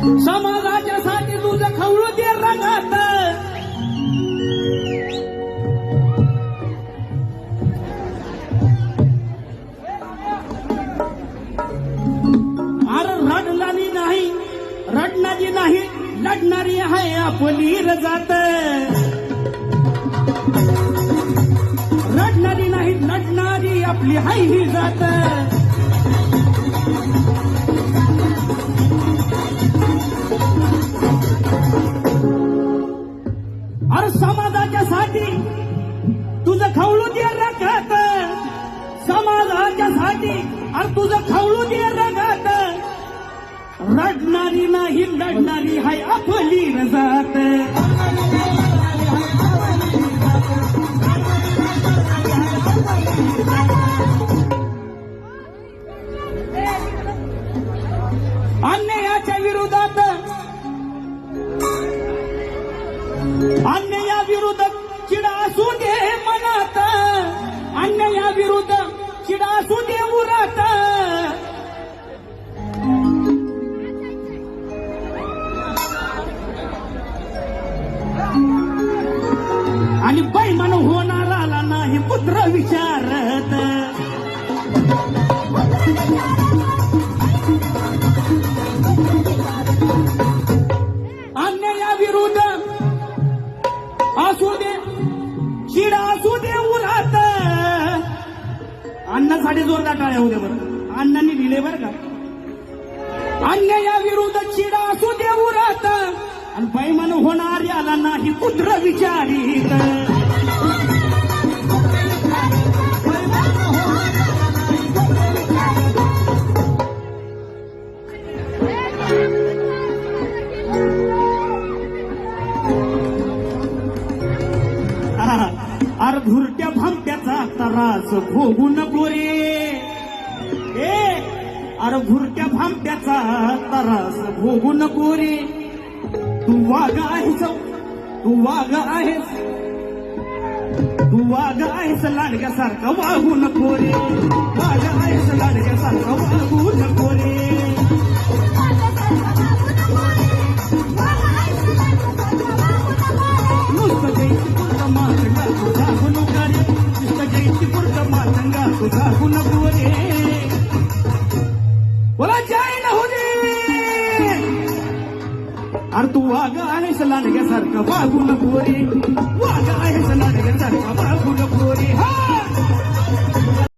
समाजाच्यासाठी तुझं खवळू दे रंगात. अरे रडणारी नाही रडणारी नाही लढणारी आहे आपली रजात. रडणारी नाही लढणारी आपली हाय ही जात. समाजाच्या साठी तुझं खवळू दे रगत. समाजाच्या साठी अरे तुझं खवळू दे रगत. रडणारी नाही लढणारी हाय आपली रजात. अन्यायाच्या विरोधात. अन्य विरुद्ध चिडा असू दे मनात. अन्याया विरुद्ध चिडा असू दे उरात. आणि बैमान होणाराला नाही पुत्र विचारत. शिडा असू दे उरात. अण्णासाठी जोरदार टाळ्या होऊ दे बरं. अण्णांनी लिहिले बरं का? अन्याया विरुद्ध चिडा असू दे उरात. आणि बैमन होणार याला नाही कुत्र विचारित. धुरट्या भामट्याचा तरास भोगू नको रे ए अरे भुरट्या भामट्याचा तरास भोगू नको रे तू वाघ आहेस तू वाघ आहेस. तू वाघ आहेस लाडक्यासारखा वागू नको रे वाघ आहेस लाडक्या हो अरे तू वाघ आहेस लांडग्यासारखा वागू पोरी रे वाघ आहेस लांडग्यासारखा वागू नको हा!